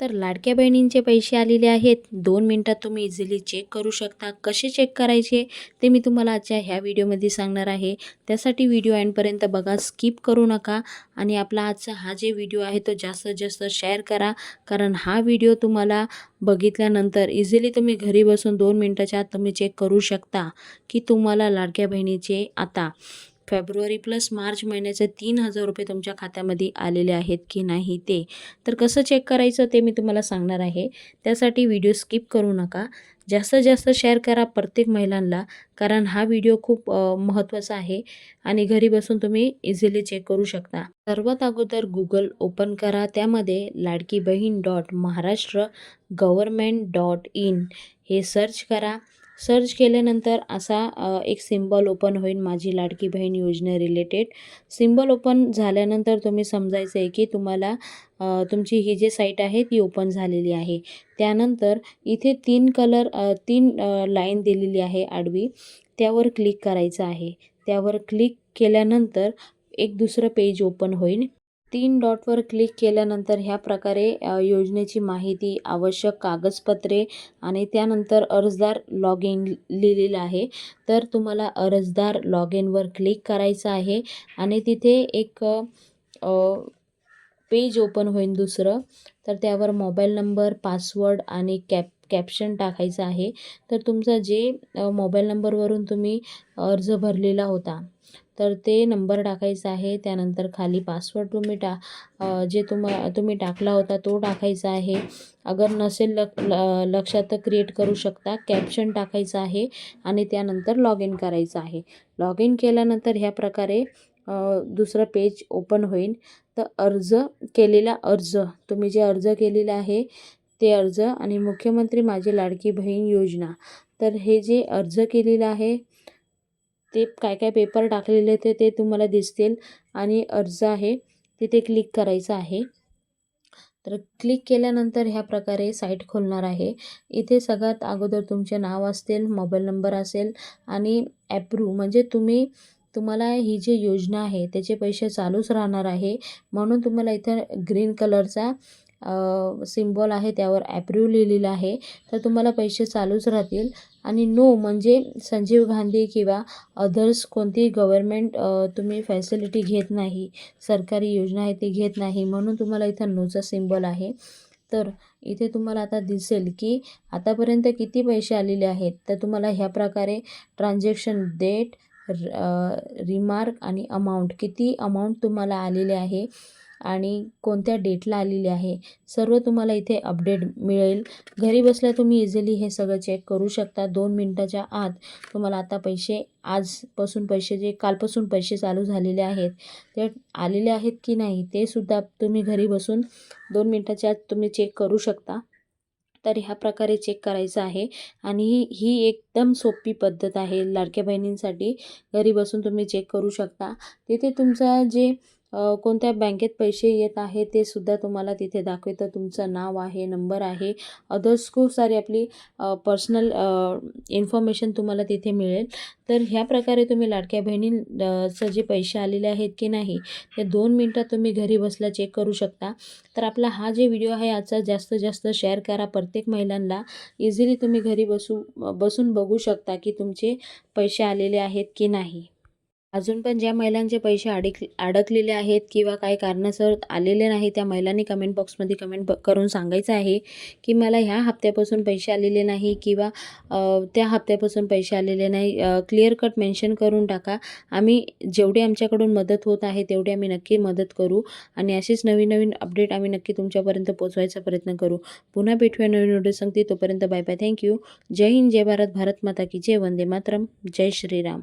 तर लाडक्या बहिणींचे पैसे आलेले आहेत. दोन मिनटात तुम्ही इझिली चेक करू शकता. कसे चेक करायचे ते मी तुम्हाला आजच्या ह्या व्हिडिओमध्ये सांगणार आहे. त्यासाठी व्हिडिओ एंडपर्यंत बघा स्किप करू नका आणि आपला आजचा हा जे व्हिडिओ आहे तो जास्तीत जास्त शेअर करा. कारण हा व्हिडिओ तुम्हाला बघितल्यानंतर इझिली तुम्ही घरी बसून दोन मिनटाच्या आत तुम्ही चेक करू शकता की तुम्हाला लाडक्या बहिणीचे आता फेब्रुवारी प्लस मार्च महिन्याचे तीन हजार रुपये तुमच्या खात्यामध्ये आलेले आहेत की नाही ते. तर कसं चेक करायचं ते मी तुम्हाला सांगणार आहे. त्यासाठी व्हिडिओ स्किप करू नका. जास्तीत जास्त शेअर करा प्रत्येक महिलांना कारण हा व्हिडिओ खूप महत्त्वाचा आहे आणि घरी बसून तुम्ही इझिली चेक करू शकता. सर्वात अगोदर गुगल ओपन करा. त्यामध्ये Ladki Bahin dot Maharashtra government dot in हे सर्च करा. सर्च केल्यानंतर असा एक सिम्बॉल ओपन होईल माझी लाडकी बहीण योजने रिलेटेड सिम्बॉल ओपन झाल्यानंतर तुम्ही समजायचं आहे की तुम्हाला तुमची ही जी साईट आहे ती ओपन झालेली आहे. त्यानंतर इथे तीन कलर तीन लाईन दिलेली आहे आडवी. त्यावर क्लिक करायचं आहे. त्यावर क्लिक केल्यानंतर एक दुसरं पेज ओपन होईल. तीन डॉटवर क्लिक केल्यानंतर ह्या प्रकारे योजनेची माहिती आवश्यक कागदपत्रे आणि त्यानंतर अर्जदार लॉग इन लिहिलेलं आहे. तर तुम्हाला अर्जदार लॉग इनवर क्लिक करायचं आहे आणि तिथे एक पेज ओपन होईल दुसरं. तर त्यावर मोबाईल नंबर पासवर्ड आणि कॅप कॅप्शन टाकायचं आहे. तर तुमचा जे मोबाईल नंबरवरून तुम्ही अर्ज भरलेला होता तर ते नंबर टाकायचा आहे. त्यानंतर खाली पासवर्ड तुम्ही टा जे तुम तुम्ही टाकला होता तो टाकायचा आहे. अगर नसेल लक ल लक्षात तर क्रिएट करू शकता. कॅप्शन टाकायचं आहे आणि त्यानंतर लॉग इन करायचं आहे. लॉग इन केल्यानंतर ह्या प्रकारे दुसरं पेज ओपन होईल. तर अर्ज केलेला अर्ज तुम्ही जे अर्ज केलेला आहे ते अर्ज आणि मुख्यमंत्री माझी लाडकी बहीण योजना. तर हे जे अर्ज केलेलं आहे ते काय काय पेपर टाकलेले ते ते तुम्हाला दिसतील आणि अर्ज आहे तिथे क्लिक करायचं आहे. तर क्लिक केल्यानंतर ह्या प्रकारे साईट खोलणार आहे. इथे सगळ्यात अगोदर तुमचे नाव असतील मोबाईल नंबर असेल आणि ॲप्रू म्हणजे तुम्ही तुम्हाला ही जी योजना आहे त्याचे पैसे चालूच राहणार आहे. म्हणून तुम्हाला इथं ग्रीन कलरचा सिम्बॉल आहे त्यावर ॲप्रूव्ह लिहिलेलं आहे. तर तुम्हाला पैसे चालूच राहतील. आणि नो म्हणजे संजीव गांधी किंवा अदर्स कोणतीही गव्हर्मेंट तुम्ही फॅसिलिटी घेत नाही. सरकारी योजना आहे ती घेत नाही. म्हणून तुम्हाला इथं नोचा सिम्बॉल आहे. तर इथे तुम्हाला आता दिसेल की आतापर्यंत किती पैसे आलेले आहेत. तर तुम्हाला ह्या प्रकारे ट्रान्झॅक्शन डेट रिमार्क आणि अमाऊंट किती अमाऊंट तुम्हाला आलेले आहे. आणि कोणत्या डेटला आलेली आहे सर्व तुम्हाला इथे अपडेट मिळेल. घरी बसल्या तुम्ही इझिली हे सगळं चेक करू शकता. दोन मिनटाच्या आत तुम्हाला आता पैसे आजपासून पैसे जे कालपासून पैसे चालू झालेले आहेत ते आलेले आहेत की नाही ते सुद्धा तुम्ही घरी बसून दोन मिनटाच्या आत तुम्ही चेक करू शकता. तर ह्या प्रकारे चेक करायचं आहे. आणि ही एकदम सोपी पद्धत आहे. लाडक्या बहिणींसाठी घरी बसून तुम्ही चेक करू शकता. तिथे तुमचा जे कोणत्या बँकेत पैसे येत आहे ते सुद्धा तुम्हाला तिथे दाखवतं. तुमचं नाव आहे नंबर आहे. अदर्स खूप सारी आपली पर्सनल इन्फॉर्मेशन तुम्हाला तिथे मिळेल. तर ह्या प्रकारे तुम्ही लाडक्या बहिणींचं जे पैसे आलेले आहेत की नाही ते दोन मिनटात तुम्ही घरी बसल्या चेक करू शकता. तर आपला हा जे व्हिडिओ आहे याचा जास्तीत जास्त शेअर करा प्रत्येक महिलांना. इझिली तुम्ही घरी बसू बसून बघू शकता की तुमचे पैसे आलेले आहेत की नाही. अजून पण ज्या महिलांचे पैसे अडक अडकलेले आहेत किंवा काही कारणासर आलेले नाही त्या महिलांनी कमेंट बॉक्समध्ये कमेंट ब करून सांगायचं आहे की मला ह्या हप्त्यापासून पैसे आलेले नाही किंवा त्या हप्त्यापासून पैसे आलेले नाही. क्लिअर कट मेन्शन करून टाका. आम्ही जेवढी आमच्याकडून मदत होत आहे तेवढी आम्ही नक्की मदत करू आणि अशीच नवीन नवीन अपडेट आम्ही नक्की तुमच्यापर्यंत पोचवायचा प्रयत्न करू. पुन्हा भेटूया नवीन व्हिडिओ सांगते तोपर्यंत बाय बाय थँक्यू जय हिंद जय भारत. भारत माता की जय. वंदे मातरम. जय श्रीराम.